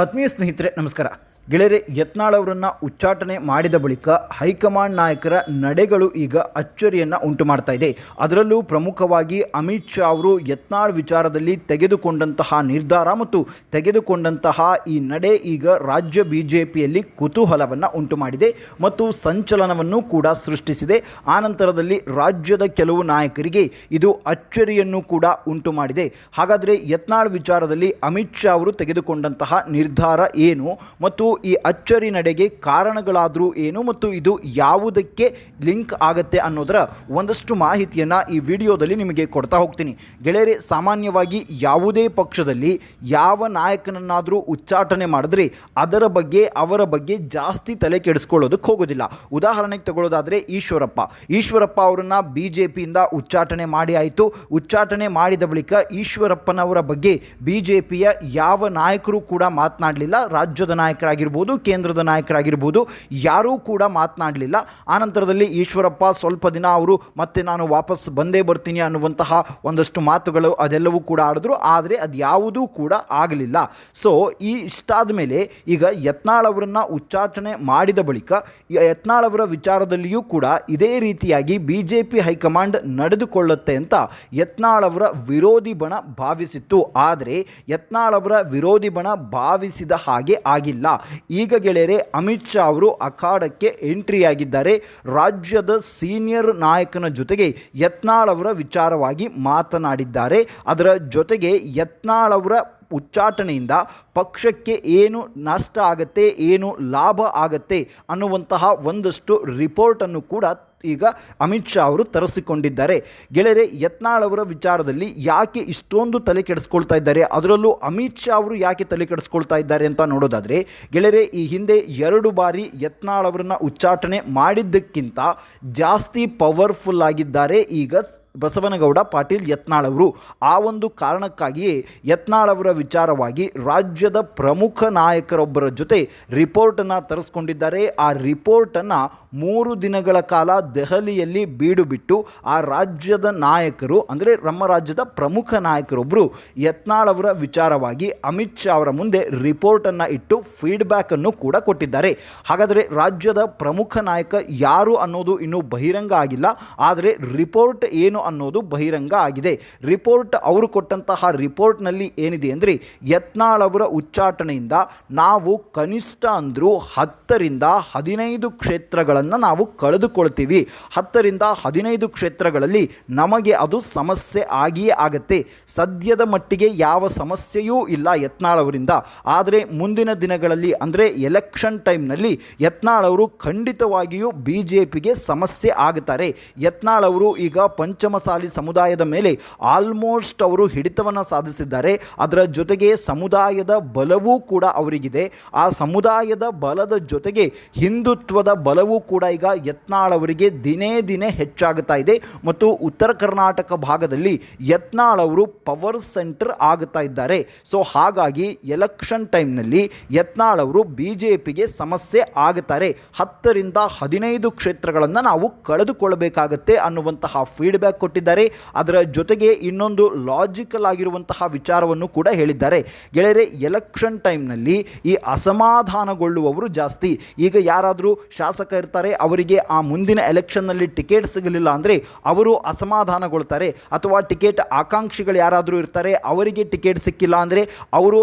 ಆತ್ಮೀಯ ಸ್ನೇಹಿತರೆ, ನಮಸ್ಕಾರ. ಗೆಳೆಯರೆ ಯತ್ನಾಳ್ ಅವರನ್ನು ಉಚ್ಚಾಟನೆ ಮಾಡಿದ ಬಳಿಕ ಹೈಕಮಾಂಡ್ ನಾಯಕರ ನಡೆಗಳು ಈಗ ಅಚ್ಚರಿಯನ್ನು ಉಂಟು ಮಾಡ್ತಾ ಇದೆ. ಅದರಲ್ಲೂ ಪ್ರಮುಖವಾಗಿ ಅಮಿತ್ ಶಾ ಅವರು ಯತ್ನಾಳ್ ವಿಚಾರದಲ್ಲಿ ತೆಗೆದುಕೊಂಡಂತಹ ನಿರ್ಧಾರ ಮತ್ತು ತೆಗೆದುಕೊಂಡಂತಹ ಈ ನಡೆ ಈಗ ರಾಜ್ಯ ಬಿ ಜೆ ಪಿಯಲ್ಲಿ ಕುತೂಹಲವನ್ನು ಉಂಟು ಮಾಡಿದೆ ಮತ್ತು ಸಂಚಲನವನ್ನು ಕೂಡ ಸೃಷ್ಟಿಸಿದೆ. ಆನಂತರದಲ್ಲಿ ರಾಜ್ಯದ ಕೆಲವು ನಾಯಕರಿಗೆ ಇದು ಅಚ್ಚರಿಯನ್ನು ಕೂಡ ಉಂಟು ಮಾಡಿದೆ. ಹಾಗಾದರೆ ಯತ್ನಾಳ್ ವಿಚಾರದಲ್ಲಿ ಅಮಿತ್ ಶಾ ಅವರು ತೆಗೆದುಕೊಂಡಂತಹ ನಿರ್ಧಾರ ಏನು ಮತ್ತು ಈ ಅಚ್ಚರಿ ನಡೆಗೆ ಕಾರಣಗಳಾದರೂ ಏನು ಮತ್ತು ಇದು ಯಾವುದಕ್ಕೆ ಲಿಂಕ್ ಆಗುತ್ತೆ ಅನ್ನೋದರ ಒಂದಷ್ಟು ಮಾಹಿತಿಯನ್ನು ಈ ವಿಡಿಯೋದಲ್ಲಿ ನಿಮಗೆ ಕೊಡ್ತಾ ಹೋಗ್ತೀನಿ. ಗೆಳೆಯರೆ, ಸಾಮಾನ್ಯವಾಗಿ ಯಾವುದೇ ಪಕ್ಷದಲ್ಲಿ ಯಾವ ನಾಯಕನನ್ನಾದರೂ ಉಚ್ಚಾಟನೆ ಮಾಡಿದ್ರೆ ಅದರ ಬಗ್ಗೆ, ಅವರ ಬಗ್ಗೆ ಜಾಸ್ತಿ ತಲೆ ಕೆಡಿಸ್ಕೊಳ್ಳೋದಕ್ಕೆ ಹೋಗೋದಿಲ್ಲ. ಉದಾಹರಣೆಗೆ ತಗೊಳ್ಳೋದಾದರೆ ಈಶ್ವರಪ್ಪ. ಈಶ್ವರಪ್ಪ ಅವರನ್ನು ಬಿ ಜೆ ಪಿಯಿಂದ ಉಚ್ಚಾಟನೆ ಮಾಡಿ ಆಯಿತು. ಉಚ್ಚಾಟನೆ ಮಾಡಿದ ಬಳಿಕ ಈಶ್ವರಪ್ಪನವರ ಬಗ್ಗೆ ಬಿ ಜೆ ಪಿಯ ಯಾವ ನಾಯಕರು ಕೂಡ ಮಾತನಾಡಲಿಲ್ಲ, ರಾಜ್ಯದ ನಾಯಕರಾಗಿರ್ಬೋದು, ಕೇಂದ್ರದ ನಾಯಕರಾಗಿರ್ಬೋದು, ಯಾರೂ ಕೂಡ ಮಾತನಾಡಲಿಲ್ಲ. ಆನಂತರದಲ್ಲಿ ಈಶ್ವರಪ್ಪ ಸ್ವಲ್ಪ ದಿನ ಅವರು ಮತ್ತೆ ನಾನು ವಾಪಸ್ ಬಂದೇ ಬರ್ತೀನಿ ಅನ್ನುವಂತಹ ಒಂದಷ್ಟು ಮಾತುಗಳು ಅದೆಲ್ಲವೂ ಕೂಡ ಆಡಿದ್ರು. ಆದರೆ ಅದು ಯಾವುದೂ ಕೂಡ ಆಗಲಿಲ್ಲ. ಸೊ ಈ ಇಷ್ಟಾದ ಮೇಲೆ ಈಗ ಯತ್ನಾಳ್ ಅವರನ್ನು ಉಚ್ಚಾಟನೆ ಮಾಡಿದ ಬಳಿಕ ಯತ್ನಾಳ್ ಅವರ ವಿಚಾರದಲ್ಲಿಯೂ ಕೂಡ ಇದೇ ರೀತಿಯಾಗಿ B J P high command ನಡೆದುಕೊಳ್ಳುತ್ತೆ ಅಂತ ಯತ್ನಾಳ್ ಅವರ ವಿರೋಧಿ ಬಣ ಭಾವಿಸಿತ್ತು. ಆದರೆ ಯತ್ನಾಳ್ ಅವರ ವಿರೋಧಿ ಬಣ ಭಾವಿಸಿದ ಹಾಗೆ ಆಗಿಲ್ಲ. ಈಗ ಗೆಳೆಯರೆ, ಅಮಿತ್ ಶಾ ಅವರು ಅಖಾಡಕ್ಕೆ ಎಂಟ್ರಿ ಆಗಿದ್ದಾರೆ ರಾಜ್ಯದ ಸೀನಿಯರ್ ನಾಯಕನ ಜೊತೆಗೆ ಯತ್ನಾಳ್ ಅವರ ವಿಚಾರವಾಗಿ ಮಾತನಾಡಿದ್ದಾರೆ. ಅದರ ಜೊತೆಗೆ ಯತ್ನಾಳ್ ಅವರ ಉಚ್ಚಾಟನೆಯಿಂದ ಪಕ್ಷಕ್ಕೆ ಏನು ನಷ್ಟ ಆಗತ್ತೆ, ಏನು ಲಾಭ ಆಗತ್ತೆ ಅನ್ನುವಂತಹ ಒಂದಷ್ಟು ರಿಪೋರ್ಟನ್ನು ಕೂಡ ಈಗ ಅಮಿತ್ ಶಾ ಅವರು ತರಿಸಿಕೊಂಡಿದ್ದಾರೆ. ಗೆಳೆಯರೆ, ಯತ್ನಾಳ್ ಅವರ ವಿಚಾರದಲ್ಲಿ ಯಾಕೆ ಇಷ್ಟೊಂದು ತಲೆ ಕೆಡಿಸ್ಕೊಳ್ತಾ ಇದ್ದಾರೆ? ಅದರಲ್ಲೂ ಅಮಿತ್ ಶಾ ಅವರು ಯಾಕೆ ತಲೆ ಕೆಡಿಸ್ಕೊಳ್ತಾ ಇದ್ದಾರೆ ಅಂತ ನೋಡೋದಾದರೆ, ಗೆಳೆಯರೆ, ಈ ಹಿಂದೆ ಎರಡು ಬಾರಿ ಯತ್ನಾಳ್ ಅವರನ್ನು ಉಚ್ಚಾಟನೆ ಮಾಡಿದ್ದಕ್ಕಿಂತ ಜಾಸ್ತಿ ಪವರ್ಫುಲ್ ಆಗಿದ್ದಾರೆ ಈಗ ಬಸವನಗೌಡ ಪಾಟೀಲ್ ಯತ್ನಾಳ್ ಅವರು. ಆ ಒಂದು ಕಾರಣಕ್ಕಾಗಿಯೇ ಯತ್ನಾಳ್ ಅವರ ವಿಚಾರವಾಗಿ ರಾಜ್ಯದ ಪ್ರಮುಖ ನಾಯಕರೊಬ್ಬರ ಜೊತೆ ರಿಪೋರ್ಟನ್ನು ತರಿಸ್ಕೊಂಡಿದ್ದಾರೆ. ಆ ರಿಪೋರ್ಟನ್ನು ಮೂರು ದಿನಗಳ ಕಾಲ ದೆಹಲಿಯಲ್ಲಿ ಬೀಡು ಬಿಟ್ಟು ಆ ರಾಜ್ಯದ ನಾಯಕರು, ಅಂದರೆ ನಮ್ಮ ರಾಜ್ಯದ ಪ್ರಮುಖ ನಾಯಕರೊಬ್ಬರು ಯತ್ನಾಳ್ ಅವರ ವಿಚಾರವಾಗಿ ಅಮಿತ್ ಶಾ ಅವರ ಮುಂದೆ ರಿಪೋರ್ಟನ್ನು ಇಟ್ಟು ಫೀಡ್ಬ್ಯಾಕನ್ನು ಕೂಡ ಕೊಟ್ಟಿದ್ದಾರೆ. ಹಾಗಾದರೆ ರಾಜ್ಯದ ಪ್ರಮುಖ ನಾಯಕ ಯಾರು ಅನ್ನೋದು ಇನ್ನೂ ಬಹಿರಂಗ ಆಗಿಲ್ಲ. ಆದರೆ ರಿಪೋರ್ಟ್ ಏನು ಅನ್ನೋದು ಬಹಿರಂಗ ಆಗಿದೆ. ರಿಪೋರ್ಟ್ ಅವರು ಕೊಟ್ಟಂತಹ ರಿಪೋರ್ಟ್ನಲ್ಲಿ ಏನಿದೆ ಅಂದರೆ ಯತ್ನಾಳ್ ಅವರ ಉಚ್ಚಾಟನೆಯಿಂದ ನಾವು ಕನಿಷ್ಠ ಅಂದರೂ ಹತ್ತರಿಂದ ಹದಿನೈದು ಕ್ಷೇತ್ರಗಳನ್ನು ನಾವು ಕಳೆದುಕೊಳ್ತೀವಿ. ಹತ್ತರಿಂದ ಹದಿನೈದು ಕ್ಷೇತ್ರಗಳಲ್ಲಿ ನಮಗೆ ಅದು ಸಮಸ್ಯೆ ಆಗಿಯೇ ಆಗತ್ತೆ. ಸದ್ಯದ ಮಟ್ಟಿಗೆ ಯಾವ ಸಮಸ್ಯೆಯೂ ಇಲ್ಲ ಯತ್ನಾಳವರಿಂದ ಆದರೆ ಮುಂದಿನ ದಿನಗಳಲ್ಲಿ ಅಂದರೆ ಎಲೆಕ್ಷನ್ ಟೈಮ್ನಲ್ಲಿ ಯತ್ನಾಳ್ ಅವರು ಖಂಡಿತವಾಗಿಯೂ ಬಿ ಜೆ ಪಿಗೆ ಸಮಸ್ಯೆ ಆಗುತ್ತಾರೆ. ಯತ್ನಾಳ್ ಅವರು ಈಗ ಪಂಚಮಸಾಲಿ ಸಮುದಾಯದ ಮೇಲೆ ಆಲ್ಮೋಸ್ಟ್ ಅವರು ಹಿಡಿತವನ್ನು ಸಾಧಿಸಿದ್ದಾರೆ. ಅದರ ಜೊತೆಗೆ ಸಮುದಾಯದ ಬಲವೂ ಕೂಡ ಅವರಿಗಿದೆ. ಆ ಸಮುದಾಯದ ಬಲದ ಜೊತೆಗೆ ಹಿಂದುತ್ವದ ಬಲವೂ ಕೂಡ ಈಗ ಯತ್ನಾಳ್ ಅವರಿಗೆ ದಿನೇ ದಿನೇ ಹೆಚ್ಚಾಗುತ್ತಾ ಇದೆ. ಮತ್ತು ಉತ್ತರ ಕರ್ನಾಟಕ ಭಾಗದಲ್ಲಿ ಯತ್ನಾಳ್ ಅವರು ಪವರ್ ಸೆಂಟರ್ ಆಗುತ್ತಾ ಇದ್ದಾರೆ. ಸೊ ಹಾಗಾಗಿ ಎಲೆಕ್ಷನ್ ಟೈಮ್ನಲ್ಲಿ ಯತ್ನಾಳ್ ಅವರು ಬಿ ಜೆ ಪಿಗೆ ಸಮಸ್ಯೆ ಆಗುತ್ತಾರೆ ಹತ್ತರಿಂದ ಹದಿನೈದು ಕ್ಷೇತ್ರಗಳನ್ನು ನಾವು ಕಳೆದುಕೊಳ್ಳಬೇಕಾಗತ್ತೆ ಅನ್ನುವಂತಹ ಫೀಡ್ಬ್ಯಾಕ್ ಕೊಟ್ಟಿದ್ದಾರೆ. ಅದರ ಜೊತೆಗೆ ಇನ್ನೊಂದು ಲಾಜಿಕಲ್ ಆಗಿರುವಂತಹ ವಿಚಾರವನ್ನು ಕೂಡ ಹೇಳಿದ್ದಾರೆ. ಗೆಳೆಯರೆ ಎಲೆಕ್ಷನ್ ಟೈಮ್ನಲ್ಲಿ ಈ ಅಸಮಾಧಾನಗೊಳ್ಳುವವರು ಜಾಸ್ತಿ. ಈಗ ಯಾರಾದರೂ ಶಾಸಕ ಇರ್ತಾರೆ, ಅವರಿಗೆ ಆ ಮುಂದಿನ ಎಲೆಕ್ಷನ್ನಲ್ಲಿ ಟಿಕೆಟ್ ಸಿಗಲಿಲ್ಲ ಅಂದರೆ ಅವರು ಅಸಮಾಧಾನಗೊಳ್ತಾರೆ ಅಥವಾ ಟಿಕೆಟ್ ಆಕಾಂಕ್ಷಿಗಳು ಯಾರಾದರೂ ಇರ್ತಾರೆ, ಅವರಿಗೆ ಟಿಕೆಟ್ ಸಿಕ್ಕಿಲ್ಲ ಅಂದರೆ ಅವರು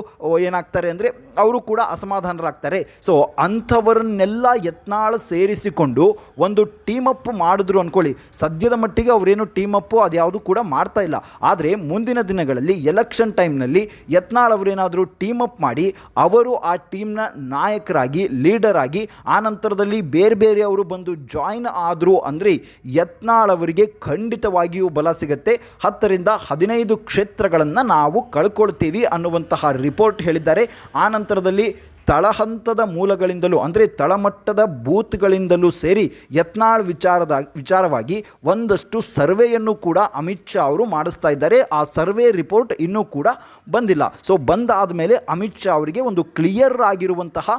ಏನಾಗ್ತಾರೆ ಅಂದರೆ ಅವರು ಕೂಡ ಅಸಮಾಧಾನರಾಗ್ತಾರೆ. ಸೊ ಅಂಥವರನ್ನೆಲ್ಲ ಯತ್ನಾಳ ಸೇರಿಸಿಕೊಂಡು ಒಂದು ಟೀಮ್ ಅಪ್ ಮಾಡಿದ್ರು ಅಂದ್ಕೊಳ್ಳಿ ಸದ್ಯದ ಮಟ್ಟಿಗೆ ಅವರೇನು ಟೀಮ್ ಅಪ್ಪು ಅದ್ಯಾವುದು ಕೂಡ ಮಾಡ್ತಾ ಇಲ್ಲ. ಆದರೆ ಮುಂದಿನ ದಿನಗಳಲ್ಲಿ ಎಲೆಕ್ಷನ್ ಟೈಮ್ನಲ್ಲಿ ಯತ್ನಾಳ್ ಅವರೇನಾದರೂ ಟೀಮ್ ಅಪ್ ಮಾಡಿ ಅವರು ಆ ಟೀಮ್ನ ನಾಯಕರಾಗಿ ಲೀಡರ್ ಆಗಿ, ಆ ನಂತರದಲ್ಲಿ ಬೇರೆ ಬೇರೆ ಅವರು ಬಂದು ಜಾಯಿನ್ ಆದರು ಅಂದರೆ ಯತ್ನಾಳ್ ಅವರಿಗೆ ಖಂಡಿತವಾಗಿಯೂ ಬಲ ಸಿಗುತ್ತೆ. ಹತ್ತರಿಂದ ಹದಿನೈದು ಕ್ಷೇತ್ರಗಳನ್ನು ನಾವು ಕಳ್ಕೊಳ್ತೀವಿ ಅನ್ನುವಂತಹ ರಿಪೋರ್ಟ್ ಹೇಳಿದ್ದಾರೆ. ಆ ನಂತರದಲ್ಲಿ ತಳಹಂತದ ಮೂಲಗಳಿಂದಲೂ, ಅಂದರೆ ತಳಮಟ್ಟದ ಬೂತ್ಗಳಿಂದಲೂ ಸೇರಿ ಯತ್ನಾಳ್ ವಿಚಾರದ, ವಿಚಾರವಾಗಿ ಒಂದಷ್ಟು ಸರ್ವೆಯನ್ನು ಕೂಡ ಅಮಿತ್ ಶಾ ಅವರು ಮಾಡಿಸ್ತಾ ಇದ್ದಾರೆ. ಆ ಸರ್ವೆ ರಿಪೋರ್ಟ್ ಇನ್ನೂ ಕೂಡ ಬಂದಿಲ್ಲ. ಸೊ ಬಂದಾದ ಮೇಲೆ ಅಮಿತ್ ಶಾ ಅವರಿಗೆ ಒಂದು ಕ್ಲಿಯರ್ ಆಗಿರುವಂತಹ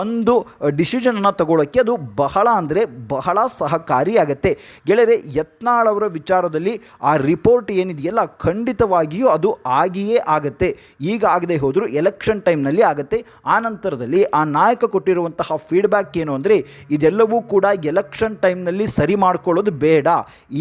ಒಂದು ಡಿಸಿಷನನ್ನು ತಗೊಳ್ಳೋಕ್ಕೆ ಅದು ಬಹಳ ಅಂದರೆ ಬಹಳ ಸಹಕಾರಿಯಾಗತ್ತೆ. ಗೆಳೆಯರೆ, ಯತ್ನಾಳ್ ಅವರ ವಿಚಾರದಲ್ಲಿ ಆ ರಿಪೋರ್ಟ್ ಏನಿದೆಯಲ್ಲ, ಖಂಡಿತವಾಗಿಯೂ ಅದು ಆಗಿಯೇ ಆಗತ್ತೆ. ಈಗ ಆಗದೆ ಹೋದರೂ ಎಲೆಕ್ಷನ್ ಟೈಮ್ನಲ್ಲಿ ಆಗುತ್ತೆ. ಆ ನಂತರದಲ್ಲಿ ಆ ನಾಯಕ ಕೊಟ್ಟಿರುವಂತಹ ಫೀಡ್ಬ್ಯಾಕ್ ಏನು ಅಂದರೆ, ಇದೆಲ್ಲವೂ ಕೂಡ ಎಲೆಕ್ಷನ್ ಟೈಮ್ನಲ್ಲಿ ಸರಿ ಮಾಡ್ಕೊಳ್ಳೋದು ಬೇಡ.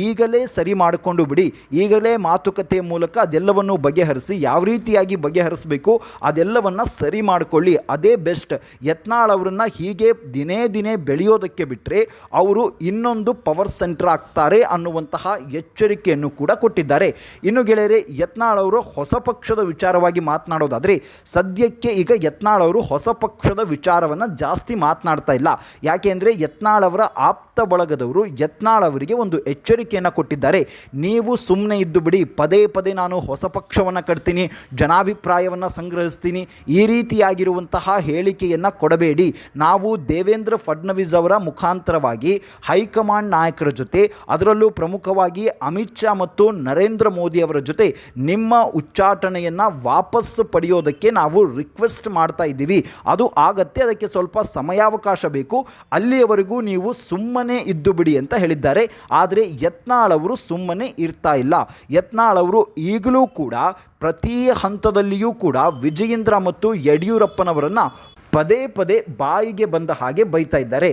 ಈಗಲೇ ಸರಿ ಮಾಡಿಕೊಂಡು ಬಿಡಿ. ಈಗಲೇ ಮಾತುಕತೆ ಮೂಲಕ ಅದೆಲ್ಲವನ್ನು ಬಗೆಹರಿಸಿ, ಯಾವ ರೀತಿಯಾಗಿ ಬಗೆಹರಿಸಬೇಕು, ಅದೆಲ್ಲವನ್ನು ಸರಿ ಮಾಡಿಕೊಳ್ಳಿ. ಅದೇ ಬೆಸ್ಟ್ ಯತ್ನಾಳ್ ಅವರನ್ನು ಹೀಗೆ ದಿನೇ ದಿನೇ ಬೆಳೆಯೋದಕ್ಕೆ ಬಿಟ್ಟರೆ ಅವರು ಇನ್ನೊಂದು ಪವರ್ ಸೆಂಟರ್ ಆಗ್ತಾರೆ ಅನ್ನುವಂತಹ ಎಚ್ಚರಿಕೆಯನ್ನು ಕೂಡ ಕೊಟ್ಟಿದ್ದಾರೆ. ಇನ್ನು ಗೆಳೆಯರೆ, ಯತ್ನಾಳ್ ಅವರು ಹೊಸ ಪಕ್ಷದ ವಿಚಾರವಾಗಿ ಮಾತನಾಡೋದಾದರೆ, ಸದ್ಯಕ್ಕೆ ಈಗ ಯತ್ನಾಳ್ ಅವರು ಹೊಸ ಪಕ್ಷದ ವಿಚಾರವನ್ನು ಜಾಸ್ತಿ ಮಾತನಾಡ್ತಾ ಇಲ್ಲ. ಯಾಕೆ ಅಂದರೆ ಯತ್ನಾಳ್ ಅವರ ಆಪ್ತ ಬಳಗದವರು ಯತ್ನಾಳ್ ಅವರಿಗೆ ಒಂದು ಎಚ್ಚರಿಕೆಯನ್ನು ಕೊಟ್ಟಿದ್ದಾರೆ. ನೀವು ಸುಮ್ಮನೆ ಇದ್ದು ಬಿಡಿ, ಪದೇ ಪದೇ ನಾನು ಹೊಸ ಪಕ್ಷವನ್ನು ಕಟ್ತೀನಿ, ಜನಾಭಿಪ್ರಾಯವನ್ನು ಸಂಗ್ರಹಿಸ್ತೀನಿ, ಈ ರೀತಿಯಾಗಿರುವಂತಹ ಹೇಳಿಕೆಯನ್ನು ಕೊಡಬೇಡಿ. ನಾವು ದೇವೇಂದ್ರ ಫಡ್ನವೀಸ್ ಅವರ ಮುಖಾಂತರವಾಗಿ ಹೈಕಮಾಂಡ್ ನಾಯಕರ ಜೊತೆ, ಅದರಲ್ಲೂ ಪ್ರಮುಖವಾಗಿ ಅಮಿತ್ ಶಾ ಮತ್ತು ನರೇಂದ್ರ ಮೋದಿ ಅವರ ಜೊತೆ ನಿಮ್ಮ ಉಚ್ಚಾಟನೆಯನ್ನು ವಾಪಸ್ ಪಡೆಯೋದಕ್ಕೆ ನಾವು ರಿಕ್ವೆಸ್ಟ್ ಮಾಡ್ತಾ ಇದ್ದೀವಿ. ಅದು ಆಗತ್ತೆ, ಅದಕ್ಕೆ ಸ್ವಲ್ಪ ಸಮಯಾವಕಾಶ ಬೇಕು. ಅಲ್ಲಿಯವರೆಗೂ ನೀವು ಸುಮ್ಮನೆ ಇದ್ದು ಬಿಡಿ ಅಂತ ಹೇಳಿದ್ದಾರೆ. ಆದರೆ ಯತ್ನಾಳ್ ಅವರು ಸುಮ್ಮನೆ ಇರ್ತಾ ಇಲ್ಲ. ಯತ್ನಾಳ್ ಅವರು ಈಗಲೂ ಕೂಡ ಪ್ರತಿ ಹಂತದಲ್ಲಿಯೂ ಕೂಡ ವಿಜಯೇಂದ್ರ ಮತ್ತು ಯಡಿಯೂರಪ್ಪನವರನ್ನು ಪದೇ ಪದೇ ಬಾಯಿಗೆ ಬಂದ ಹಾಗೆ ಬೈತಾ ಇದ್ದಾರೆ.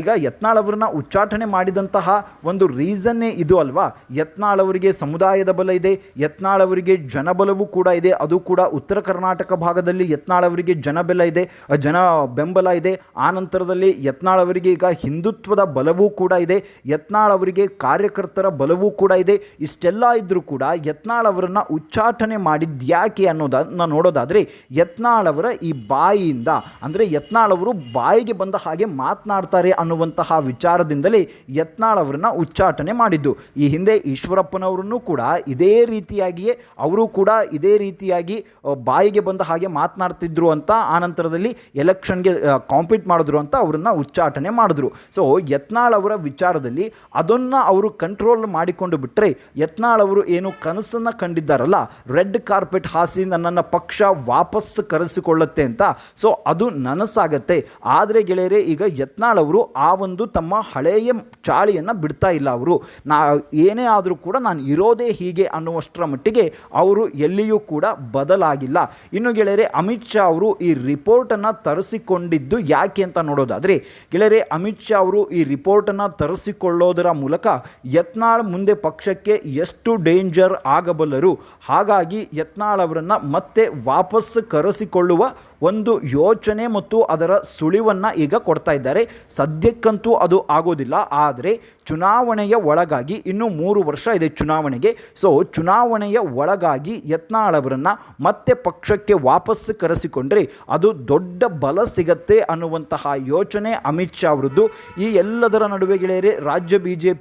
ಈಗ ಯತ್ನಾಳ್ ಅವರನ್ನ ಉಚ್ಚಾಟನೆ ಮಾಡಿದಂತಹ ಒಂದು ರೀಸನ್ನೇ ಇದು ಅಲ್ವಾ? ಯತ್ನಾಳ್ ಅವರಿಗೆ ಸಮುದಾಯದ ಬಲ ಇದೆ, ಯತ್ನಾಳ್ ಅವರಿಗೆ ಜನಬಲವೂ ಕೂಡ ಇದೆ, ಅದು ಕೂಡ ಉತ್ತರ ಕರ್ನಾಟಕ ಭಾಗದಲ್ಲಿ ಯತ್ನಾಳ್ ಅವರಿಗೆ ಜನಬಲ ಇದೆ ಜನ ಬೆಂಬಲ ಇದೆ. ಆ ನಂತರದಲ್ಲಿ ಯತ್ನಾಳ್ ಅವರಿಗೆ ಈಗ ಹಿಂದುತ್ವದ ಬಲವೂ ಕೂಡ ಇದೆ, ಯತ್ನಾಳ್ ಅವರಿಗೆ ಕಾರ್ಯಕರ್ತರ ಬಲವೂ ಕೂಡ ಇದೆ. ಇಷ್ಟೆಲ್ಲ ಇದ್ದರೂ ಕೂಡ ಯತ್ನಾಳ್ ಅವರನ್ನ ಉಚ್ಚಾಟನೆ ಮಾಡಿದ್ಯಾಕೆ ಅನ್ನೋದನ್ನ ನೋಡೋದಾದರೆ, ಯತ್ನಾಳ್ ಅವರ ಈ ಬಾಯಿಯಿಂದ ಅಂದರೆ ಯತ್ನಾಳ್ ಅವರು ಬಾಯಿಗೆ ಬಂದ ಹಾಗೆ ಮಾತನಾಡ್ತಾರೆ ಅನ್ನುವಂತಹ ವಿಚಾರದಿಂದಲೇ ಯತ್ನಾಳ್ ಅವರನ್ನು ಉಚ್ಚಾಟನೆ ಮಾಡಿದ್ದು. ಈ ಹಿಂದೆ ಈಶ್ವರಪ್ಪನವರನ್ನು ಕೂಡ ಇದೇ ರೀತಿಯಾಗಿಯೇ ಅವರು ಕೂಡ ಇದೇ ರೀತಿಯಾಗಿ ಬಾಯಿಗೆ ಬಂದ ಹಾಗೆ ಮಾತನಾಡ್ತಿದ್ರು ಅಂತ ಆ ನಂತರದಲ್ಲಿ ಎಲೆಕ್ಷನ್ಗೆ ಕಾಂಪೀಟ್ ಮಾಡಿದ್ರು ಅಂತ ಅವರನ್ನು ಉಚ್ಚಾಟನೆ ಮಾಡಿದ್ರು. ಸೊ, ಯತ್ನಾಳ್ ಅವರ ವಿಚಾರದಲ್ಲಿ ಅದನ್ನು ಅವರು ಕಂಟ್ರೋಲ್ ಮಾಡಿಕೊಂಡು ಬಿಟ್ಟರೆ ಯತ್ನಾಳ್ ಅವರು ಏನು ಕನಸನ್ನು ಕಂಡಿದ್ದಾರಲ್ಲ, ರೆಡ್ ಕಾರ್ಪೆಟ್ ಹಾಸಿ ನನ್ನನ್ನು ಪಕ್ಷ ವಾಪಸ್ ಕರೆಸಿಕೊಳ್ಳುತ್ತೆ ಅಂತ. ಸೊ, ಅದು ನನಸಾಗತ್ತೆ. ಆದರೆ ಗೆಳೆಯರೆ, ಈಗ ಯತ್ನಾಳ್ ಅವರು ಆ ಒಂದು ತಮ್ಮ ಹಳೆಯ ಚಾಳಿಯನ್ನು ಬಿಡ್ತಾ ಇಲ್ಲ ಅವರು. ನಾ, ಏನೇ ಆದರೂ ಕೂಡ ನಾನು ಇರೋದೇ ಹೀಗೆ ಅನ್ನುವಷ್ಟರ ಮಟ್ಟಿಗೆ ಅವರು ಎಲ್ಲಿಯೂ ಕೂಡ ಬದಲಾಗಿಲ್ಲ. ಇನ್ನು ಗೆಳೆಯರೆ, ಅಮಿತ್ ಶಾ ಅವರು ಈ ರಿಪೋರ್ಟನ್ನು ತರಿಸಿಕೊಂಡಿದ್ದು ಯಾಕೆ ಅಂತ ನೋಡೋದಾದರೆ, ಗೆಳೆಯರೆ, ಅಮಿತ್ ಶಾ ಅವರು ಈ ರಿಪೋರ್ಟನ್ನು ತರಿಸಿಕೊಳ್ಳೋದರ ಮೂಲಕ ಯತ್ನಾಳ್ ಮುಂದೆ ಪಕ್ಷಕ್ಕೆ ಎಷ್ಟು ಡೇಂಜರ್ ಆಗಬಲ್ಲರು. ಹಾಗಾಗಿ ಯತ್ನಾಳ್ ಅವರನ್ನು ಮತ್ತೆ ವಾಪಸ್ ಕರೆಸಿಕೊಳ್ಳುವ ಒಂದು ಯೋಚನೆ ಮತ್ತು ಅದರ ಸುಳಿವನ್ನು ಈಗ ಕೊಡ್ತಾ ಇದ್ದಾರೆ. ಸದ್ಯಕ್ಕಂತೂ ಅದು ಆಗೋದಿಲ್ಲ. ಆದರೆ ಚುನಾವಣೆಯ ಒಳಗಾಗಿ ಇನ್ನೂ ಮೂರು ವರ್ಷ ಇದೆ ಚುನಾವಣೆಗೆ. ಸೊ ಚುನಾವಣೆಯ ಒಳಗಾಗಿ ಯತ್ನಾಳ್ ಅವರನ್ನು ಮತ್ತೆ ಪಕ್ಷಕ್ಕೆ ವಾಪಸ್ ಕರೆಸಿಕೊಂಡ್ರೆ ಅದು ದೊಡ್ಡ ಬಲ ಸಿಗತ್ತೆ ಅನ್ನುವಂತಹ ಯೋಚನೆ ಅಮಿತ್ ಶಾ ಅವರದ್ದು. ಈ ಎಲ್ಲದರ ನಡುವೆ ಗೆಳೆಯರೆ, ರಾಜ್ಯ ಬಿ ಜೆ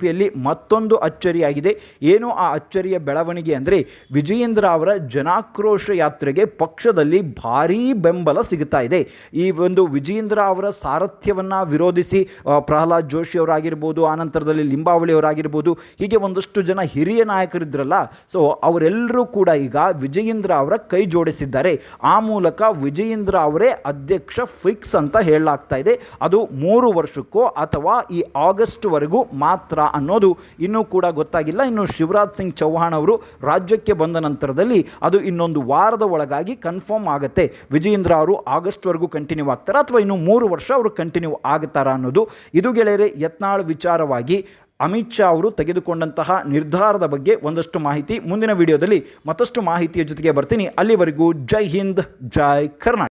ಮತ್ತೊಂದು ಅಚ್ಚರಿಯಾಗಿದೆ. ಏನು ಆ ಅಚ್ಚರಿಯ ಬೆಳವಣಿಗೆ ಅಂದರೆ ವಿಜಯೇಂದ್ರ ಅವರ ಜನಾಕ್ರೋಶ ಯಾತ್ರೆಗೆ ಪಕ್ಷದಲ್ಲಿ ಭಾರೀ ಬೆಂಬಲ ಸಿಗುತ್ತಾ ಇದೆ. ಈ ಒಂದು ವಿಜಯೇಂದ್ರ ಅವರ ಸಾರಥ್ಯವನ್ನು ವಿರೋಧಿಸಿ ಪ್ರಹ್ಲಾದ್ ಜೋಶಿ ಅವರಾಗಿರ್ಬೋದು ಆನಂತರದಲ್ಲಿ ಲಿಂಬಾವಳಿ ಅವರಾಗಿರ್ಬೋದು ಹೀಗೆ ಒಂದಷ್ಟು ಜನ ಹಿರಿಯ ನಾಯಕರಿದ್ರಲ್ಲ ಸೊ ಅವರೆಲ್ಲರೂ ಕೂಡ ಈಗ ವಿಜಯೇಂದ್ರ ಅವರ ಕೈ ಜೋಡಿಸಿದ್ದಾರೆ. ಆ ಮೂಲಕ ವಿಜಯೇಂದ್ರ ಅವರೇ ಅಧ್ಯಕ್ಷ ಫಿಕ್ಸ್ ಅಂತ ಹೇಳಲಾಗ್ತಾ ಇದೆ. ಅದು ಮೂರು ವರ್ಷಕ್ಕೋ ಅಥವಾ ಈ ಆಗಸ್ಟ್ವರೆಗೂ ಮಾತ್ರ ಅನ್ನೋದು ಇನ್ನೂ ಕೂಡ ಗೊತ್ತಾಗಿಲ್ಲ. ಇನ್ನು ಶಿವರಾಜ್ ಸಿಂಗ್ ಚೌಹಾಣ್ ಅವರು ರಾಜ್ಯಕ್ಕೆ ಬಂದ ನಂತರದಲ್ಲಿ ಅದು ಇನ್ನೊಂದು ವಾರದ ಒಳಗಾಗಿ ಕನ್ಫರ್ಮ್ ಆಗುತ್ತೆ. ವಿಜಯೇಂದ್ರ ಅವರು ಆಗಸ್ಟ್ವರೆಗೂ ಕಂಟಿನ್ಯೂ ಆಗ್ತಾರಾ ಅಥವಾ ಇನ್ನು ಮೂರು ವರ್ಷ ಅವರು ಕಂಟಿನ್ಯೂ ಆಗ್ತಾರಾ ಅನ್ನೋದು ಇದು ಗೆಳೆಯರೆ, ಯತ್ನಾಳ್ ವಿಚಾರವಾಗಿ ಅಮಿತ್ ಶಾ ಅವರು ತೆಗೆದುಕೊಂಡಂತಹ ನಿರ್ಧಾರದ ಬಗ್ಗೆ ಒಂದಷ್ಟು ಮಾಹಿತಿ ಮುಂದಿನ ವಿಡಿಯೋದಲ್ಲಿ ಮತ್ತಷ್ಟು ಮಾಹಿತಿಯ ಜೊತೆಗೆ ಬರ್ತೀನಿ. ಅಲ್ಲಿವರೆಗೂ ಜೈ ಹಿಂದ್, ಜೈ ಕರ್ನಾಟಕ.